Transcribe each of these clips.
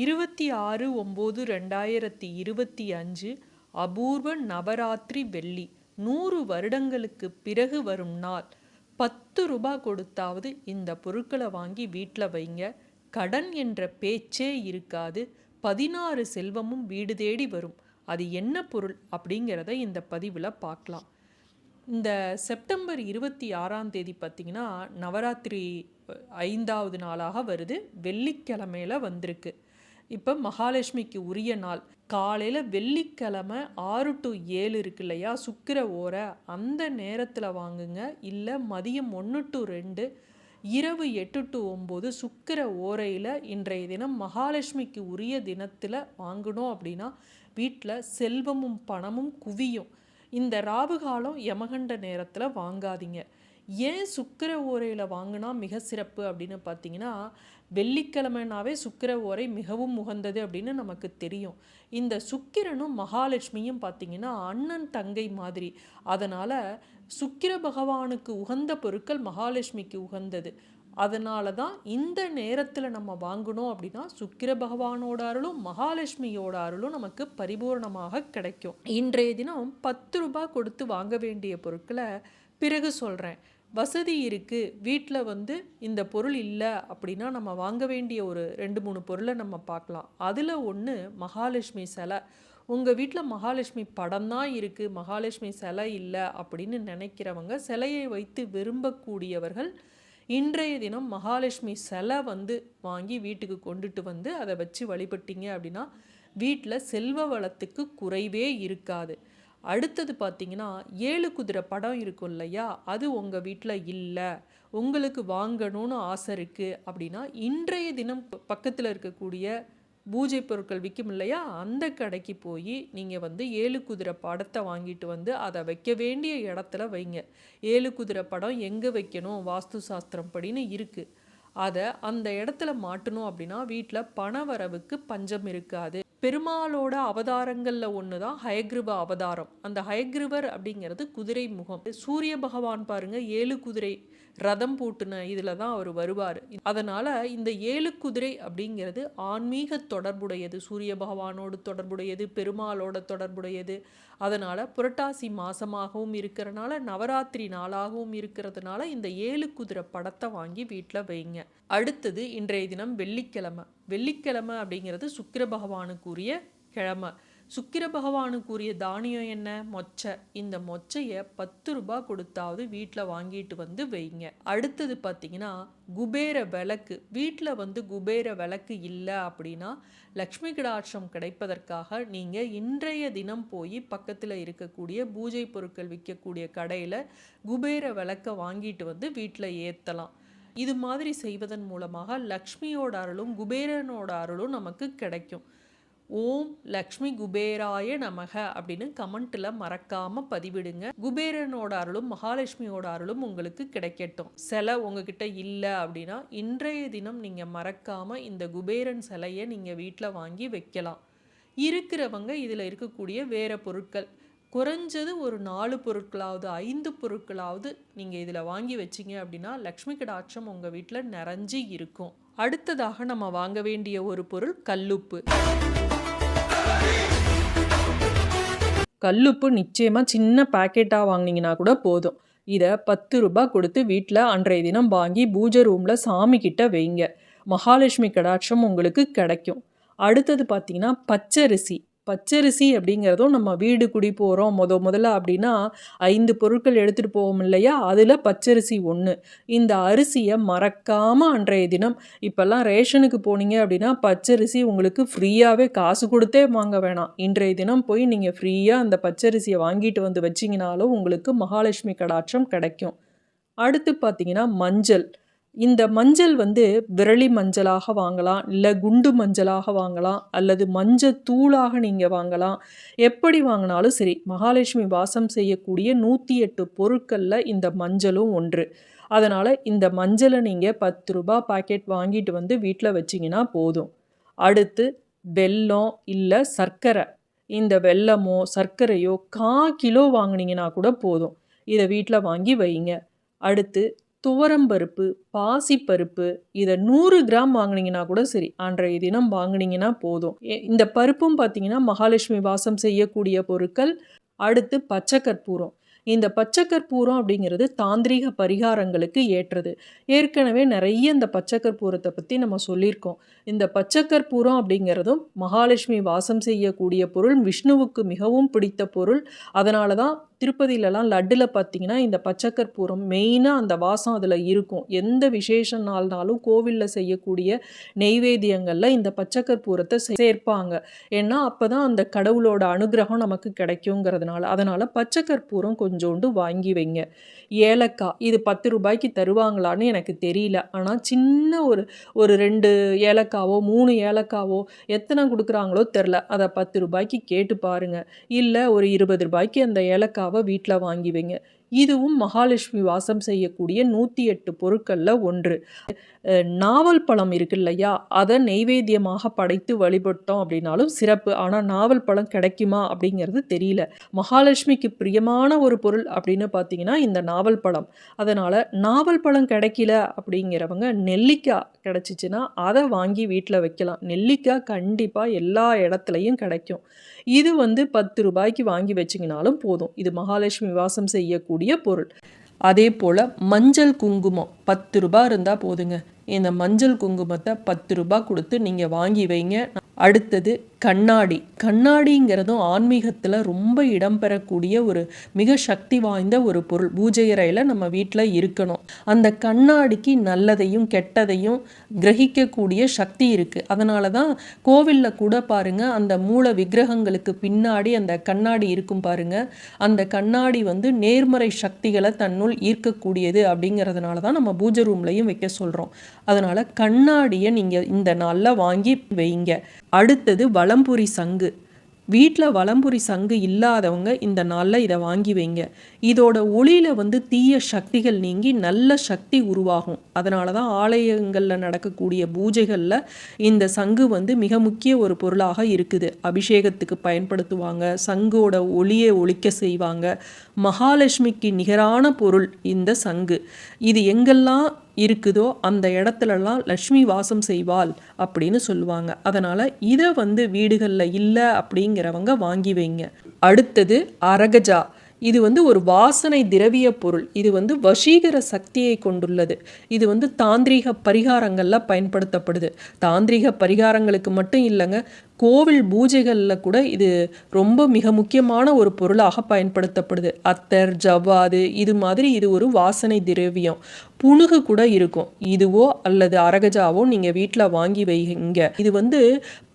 இருபத்தி ஆறு ஒம்பது ரெண்டாயிரத்தி இருபத்தி அஞ்சு அபூர்வ நவராத்திரி வெள்ளி. நூறு வருடங்களுக்கு பிறகு வரும் நாள். பத்து ரூபாய் கொடுத்தாவது இந்த பொருட்களை வாங்கி வீட்டில் வைங்க. கடன் என்ற பேச்சே இருக்காது. பதினாறு செல்வமும் வீடு தேடி வரும். அது என்ன பொருள் அப்படிங்கிறத இந்த பதிவில் பார்க்கலாம். இந்த செப்டம்பர் இருபத்தி ஆறாம் தேதி பார்த்திங்கன்னா நவராத்திரி ஐந்தாவது நாளாக வருது. வெள்ளிக்கிழமையில வந்திருக்கு. இப்போ மகாலட்சுமிக்கு உரிய நாள். காலையில் வெள்ளிக்கிழமை ஆறு டு ஏழு இருக்கு இல்லையா? சுக்கிர ஓரை. அந்த நேரத்தில் வாங்குங்க. இல்லை மதியம் ஒன்று டு ரெண்டு இரவு எட்டு டு ஒம்பது சுக்கிர ஓரையில் இன்றைய தினம் மகாலட்சுமிக்கு உரிய தினத்தில் வாங்கணும் அப்படின்னா வீட்டில் செல்வமும் பணமும் குவியும். இந்த ராவுகாலம் யமகண்ட நேரத்தில் வாங்காதீங்க. ஏன் சுக்கிர ஓரையில் வாங்கினா மிக சிறப்பு அப்படின்னு பார்த்தீங்கன்னா வெள்ளிக்கிழமைனாவே சுக்கிர ஓரை மிகவும் உகந்தது அப்படின்னு நமக்கு தெரியும். இந்த சுக்கிரனும் மகாலட்சுமியும் பார்த்தீங்கன்னா அண்ணன் தங்கை மாதிரி. அதனால் சுக்கிர பகவானுக்கு உகந்த பொருட்கள் மகாலட்சுமிக்கு உகந்தது. அதனால தான் இந்த நேரத்தில் நம்ம வாங்கணும் அப்படின்னா சுக்கிர பகவானோட அருளும் மகாலட்சுமியோட அருளும் நமக்கு பரிபூர்ணமாக கிடைக்கும். இன்றைய தினம் பத்து ரூபாய் கொடுத்து வாங்க வேண்டிய பொருட்களை பிறகு சொல்கிறேன் வசதி இருக்குது வீட்டில் வந்து இந்த பொருள் இல்லை அப்படின்னா நம்ம வாங்க வேண்டிய ஒரு ரெண்டு மூணு பொருளை நம்ம பார்க்கலாம். அதில் ஒன்று மகாலட்சுமி சிலை. உங்கள் வீட்டில் மகாலட்சுமி படம் தான் இருக்குது மகாலட்சுமி சிலை இல்லை அப்படின்னு நினைக்கிறவங்க சிலையை வைத்து விரும்பக்கூடியவர்கள் இன்றைய தினம் மகாலட்சுமி சிலை வந்து வாங்கி வீட்டுக்கு கொண்டுட்டு வந்து அதை வச்சு வழிபட்டீங்க அப்படின்னா வீட்டில் செல்வ வளத்துக்கு குறைவே இருக்காது. அடுத்தது பார்த்தீங்கன்னா ஏழு குதிரை படம் இருக்கும் இல்லையா? அது உங்கள் வீட்டில் இல்லை. உங்களுக்கு வாங்கணும்னு ஆசை இருக்குது அப்படின்னா இன்றைய தினம் பக்கத்தில் இருக்கக்கூடிய பூஜை பொருட்கள் விற்கும் இல்லையா? அந்த கடைக்கு போய் நீங்கள் வந்து ஏழு குதிரை படத்தை வாங்கிட்டு வந்து அதை வைக்க வேண்டிய இடத்துல வைங்க. ஏழு குதிரை படம் எங்கே வைக்கணும்? வாஸ்து சாஸ்திரம் படின்னு இருக்குது அதை அந்த இடத்துல மாட்டணும் அப்படின்னா வீட்டில் பண வரவுக்கு பஞ்சம் இருக்காது. பெருமாளோட அவதாரங்களில் ஒன்று தான் ஹயக்ரிவ அவதாரம். அந்த ஹயக்ரிவர் அப்படிங்கிறது குதிரை முகம். சூரிய பகவான் பாருங்கள் ஏழு குதிரை. ரதம் பூட்டின இதில் தான் அவர் வருவார். அதனால் இந்த ஏழு குதிரை அப்படிங்கிறது ஆன்மீக தொடர்புடையது. சூரிய பகவானோடு தொடர்புடையது பெருமாளோட தொடர்புடையது. அதனால் புரட்டாசி மாதமாகவும் இருக்கிறனால நவராத்திரி நாளாகவும் இருக்கிறதுனால இந்த ஏழு குதிரை படத்தை வாங்கி வீட்டில் வைங்க. அடுத்தது இன்றைய தினம் வெள்ளிக்கிழமை. வெள்ளிக்கிழமை அப்படிங்கிறது சுக்கிர பகவானுக்குரிய கிழமை. சுக்கிர பகவானுக்குரிய தானியம் என்ன? மொச்சை. இந்த மொச்சையை பத்து ரூபாய் கொடுத்தாவது வீட்டில் வாங்கிட்டு வந்து வைங்க. அடுத்தது பார்த்தீங்கன்னா குபேர விளக்கு. வீட்டில் வந்து குபேர விளக்கு இல்லை அப்படின்னா லக்ஷ்மி கடாட்சம் கிடைப்பதற்காக நீங்கள் இன்றைய தினம் போய் பக்கத்தில் இருக்கக்கூடிய பூஜை பொருட்கள் விற்கக்கூடிய கடையில் குபேர விளக்கை வாங்கிட்டு வந்து வீட்டில் ஏற்றலாம். இது மாதிரி செய்வதன் மூலமாக லக்ஷ்மியோட அருளும் குபேரனோட அருளும் நமக்கு கிடைக்கும். ஓம் லக்ஷ்மி குபேராய நமக அப்படின்னு கமெண்ட்டில் மறக்காம பதிவிடுங்க. குபேரனோட அருளும் மகாலட்சுமியோட அருளும் உங்களுக்கு கிடைக்கட்டும். சிலை உங்ககிட்ட இல்லை அப்படின்னா இன்றைய தினம் நீங்கள் மறக்காம இந்த குபேரன் சிலையை நீங்கள் வீட்டில் வாங்கி வைக்கலாம். இருக்கிறவங்க இதில் இருக்கக்கூடிய வேற பொருட்கள். குறைஞ்சது ஒரு நாலு பொருட்களாவது ஐந்து பொருட்களாவது நீங்கள் இதில் வாங்கி வச்சீங்க அப்படின்னா லக்ஷ்மி கடாட்சம் உங்கள் வீட்டில் நிறைஞ்சு இருக்கும். அடுத்ததாக நம்ம வாங்க வேண்டிய ஒரு பொருள் கல்லுப்பு. கல்லுப்பு நிச்சயமாக சின்ன பேக்கெட்டாக வாங்கினீங்கன்னா கூட போதும். இதை பத்து ரூபாய் கொடுத்து வீட்டில் அன்றைய தினம் வாங்கி பூஜை ரூமில் சாமிக்கிட்ட வைங்க. மகாலட்சுமி கடாட்சம் உங்களுக்கு கிடைக்கும். அடுத்தது பார்த்தீங்கன்னா பச்சரிசி. பச்சரிசி அப்படிங்கிறதும் நம்ம வீடு குடி போகிறோம் முத முதல்ல அப்படின்னா ஐந்து பொருட்கள் எடுத்துகிட்டு போவோம் இல்லையா? அதில் பச்சரிசி ஒன்று இந்த அரிசியை மறக்காமல் அன்றைய தினம் இப்போல்லாம் ரேஷனுக்கு போனீங்க அப்படின்னா பச்சரிசி உங்களுக்கு ஃப்ரீயாகவே காசு கொடுத்தே வாங்க வேணாம். இன்றைய தினம் போய் நீங்கள் ஃப்ரீயாக அந்த பச்சரிசியை வாங்கிட்டு வந்து வச்சிங்கனாலும் உங்களுக்கு மகாலட்சுமி கடாட்சம் கிடைக்கும். அடுத்து பார்த்தீங்கன்னா மஞ்சள். இந்த மஞ்சள் வந்து விரலி மஞ்சளாக வாங்கலாம் இல்லை குண்டு மஞ்சளாக வாங்கலாம் அல்லது மஞ்சள் தூளாக நீங்கள் வாங்கலாம். எப்படி வாங்கினாலும் சரி மகாலட்சுமி வாசம் செய்யக்கூடிய நூற்றி எட்டு பொருட்களில் இந்த மஞ்சளும் ஒன்று. அதனால் இந்த மஞ்சளை நீங்கள் பத்து ரூபாய் பாக்கெட் வாங்கிட்டு வந்து வீட்டில் வச்சிங்கன்னா போதும். அடுத்து வெல்லம் இல்லை சர்க்கரை. இந்த வெல்லமோ சர்க்கரையோ கா கிலோ வாங்குனீங்கன்னா கூட போதும். இதை வீட்டில் வாங்கி வைங்க. அடுத்து துவரம்பருப்பு பாசிப்பருப்பு இதை நூறு கிராம் வாங்குனீங்கன்னா கூட சரி அன்றைய தினம் வாங்குனீங்கன்னா போதும். இந்த பருப்பும் பார்த்தீங்கன்னா மகாலட்சுமி வாசம் செய்யக்கூடிய பொருட்கள். அடுத்து பச்சை கற்பூரம் இந்த பச்சை கற்பூரம் அப்படிங்கிறது தாந்திரிக பரிகாரங்களுக்கு ஏற்றது. ஏற்கனவே நிறைய இந்த பச்சை கற்பூரத்தை பற்றி நம்ம சொல்லியிருக்கோம். இந்த பச்சை கற்பூரம் அப்படிங்கிறதும் மகாலட்சுமி வாசம் செய்யக்கூடிய பொருள் விஷ்ணுவுக்கு மிகவும் பிடித்த பொருள். அதனால தான் திருப்பதியிலலாம் லட்டில் பார்த்தீங்கன்னா இந்த பச்சை கற்பூரம் மெயினாக அந்த வாசம் அதில் இருக்கும். எந்த விசேஷ நாள்னாலும் கோவிலில் செய்யக்கூடிய நெய்வேத்தியங்களில் இந்த பச்சை கற்பூரத்தை சேர்ப்பாங்க. ஏன்னா அப்போ தான் அந்த கடவுளோட அனுகிரகம் நமக்கு கிடைக்குங்கிறதுனால. அதனால் பச்சை கற்பூரம் கொஞ்சோண்டு வாங்கி வைங்க. ஏலக்காய் இது பத்து ரூபாய்க்கு தருவாங்களான்னு எனக்கு தெரியல. ஆனால் சின்ன ஒரு ஒரு ரெண்டு ஏலக்காவோ மூணு ஏலக்காவோ எத்தனை கொடுக்குறாங்களோ தெரில. அதை பத்து ரூபாய்க்கு கேட்டு பாருங்கள் இல்லை ஒரு இருபது ரூபாய்க்கு அந்த ஏலக்காய் வீட்டில் வாங்கி வைங்க. இதுவும் மகாலட்சுமி வாசம் செய்யக்கூடிய நூற்றி எட்டு பொருட்களில் ஒன்று. நாவல் பழம் இருக்கு இல்லையா? அதை நெய்வேத்தியமாக படைத்து வழிபட்டோம் அப்படின்னாலும் சிறப்பு. ஆனால் நாவல் பழம் கிடைக்குமா அப்படிங்கிறது தெரியல. மகாலட்சுமிக்கு பிரியமான ஒரு பொருள் அப்படின்னு பார்த்தீங்கன்னா இந்த நாவல் பழம். அதனால் நாவல் பழம் கிடைக்கல அப்படிங்கிறவங்க நெல்லிக்காய் கிடச்சிச்சின்னா அதை வாங்கி வீட்டில் வைக்கலாம். நெல்லிக்காய் கண்டிப்பாக எல்லா இடத்துலையும் கிடைக்கும். இது வந்து பத்து ரூபாய்க்கு வாங்கி வச்சிங்கனாலும் போதும். இது மகாலட்சுமி வாசம் செய்யக்கூடிய பொருள். அதே போல் மஞ்சள் குங்குமம் பத்து ரூபாய் இருந்தால் போதுங்க. இந்த மஞ்சள் குங்குமத்தை பத்து ரூபாய் கொடுத்து நீங்கள் வாங்கி வைங்க. அடுத்தது கண்ணாடி. கண்ணாடிங்கிறதும் ஆன்மீகத்தில் ரொம்ப இடம்பெறக்கூடிய ஒரு மிக சக்தி வாய்ந்த ஒரு பொருள். பூஜை அறையில் நம்ம வீட்டில் இருக்கணும். அந்த கண்ணாடிக்கு நல்லதையும் கெட்டதையும் கிரகிக்கக்கூடிய சக்தி இருக்குது அதனால தான் கோவிலில் கூட பாருங்கள் அந்த மூல விக்கிரகங்களுக்கு பின்னாடி அந்த கண்ணாடி இருக்கும் பாருங்க. அந்த கண்ணாடி வந்து நேர்மறை சக்திகளை தன்னுள் ஈர்க்கக்கூடியது அப்படிங்கிறதுனால தான் நம்ம பூஜை ரூம்லையும் வைக்க சொல்கிறோம் அதனால் கண்ணாடியை நீங்கள் இந்த நாளில் வாங்கி வைங்க. அடுத்தது வள வலம்புரி சங்கு. வீட்டில் வலம்புரி சங்கு இல்லாதவங்க இந்த நாளில் இதை வாங்கி வைங்க. இதோட ஒளியில் வந்து தீய சக்திகள் நீங்கி நல்ல சக்தி உருவாகும். அதனால தான் ஆலயங்களில் நடக்கக்கூடிய பூஜைகளில் இந்த சங்கு வந்து மிக முக்கிய ஒரு பொருளாக இருக்குது. அபிஷேகத்துக்கு பயன்படுத்துவாங்க. சங்கோட ஒளியை ஒழிக்க செய்வாங்க. மகாலட்சுமிக்கு நிகரான பொருள் இந்த சங்கு. இது எங்கெல்லாம் இருக்குதோ அந்த இடத்துலலாம் லக்ஷ்மி வாசம் செய்வாள் அப்படின்னு சொல்லுவாங்க. அதனால் இதை வந்து வீடுகளில் இல்லை அப்படிங்கிறவங்க வாங்கி வைங்க. அடுத்தது அரகஜா. இது வந்து ஒரு வாசனை திரவிய பொருள். இது வந்து வசீகர சக்தியை கொண்டுள்ளது. இது வந்து தாந்திரீக பரிகாரங்களில் பயன்படுத்தப்படுது. தாந்திரீக பரிகாரங்களுக்கு மட்டும் இல்லைங்க கோவில் பூஜைகளில் கூட இது ரொம்ப மிக முக்கியமான ஒரு பொருளாக பயன்படுத்தப்படுது. அத்தர் ஜவ்வாது இது மாதிரி இது ஒரு வாசனை திரவியம். புணுகு கூட இருக்கும். இதுவோ அல்லது அரகஜாவோ நீங்கள் வீட்டில் வாங்கி வைங்க. இது வந்து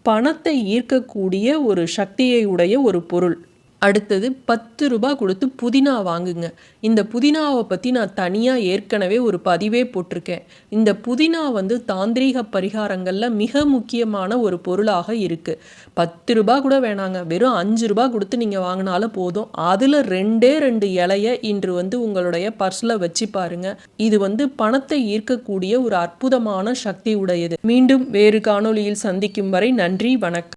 பணத்தை ஈர்க்கக்கூடிய ஒரு சக்தியை உடைய ஒரு பொருள். அடுத்தது பத்து ரூபாய் கொடுத்து புதினா வாங்குங்க. இந்த புதினாவை பற்றி நான் தனியாக ஏற்கனவே ஒரு பதிவே போட்டிருக்கேன். இந்த புதினா வந்து தாந்திரீக பரிகாரங்களில் மிக முக்கியமான ஒரு பொருளாக இருக்குது பத்து ரூபாய் கூட வேணாங்க. வெறும் அஞ்சு ரூபாய் கொடுத்து நீங்கள் வாங்கினாலும் போதும். அதில் ரெண்டே ரெண்டு இலைய இன்று வந்து உங்களுடைய பர்ஸில் வச்சு பாருங்க. இது வந்து பணத்தை ஈர்க்கக்கூடிய ஒரு அற்புதமான சக்தி உடையது. மீண்டும் வேறு காணொளியில் சந்திக்கும் வரை நன்றி வணக்கம்.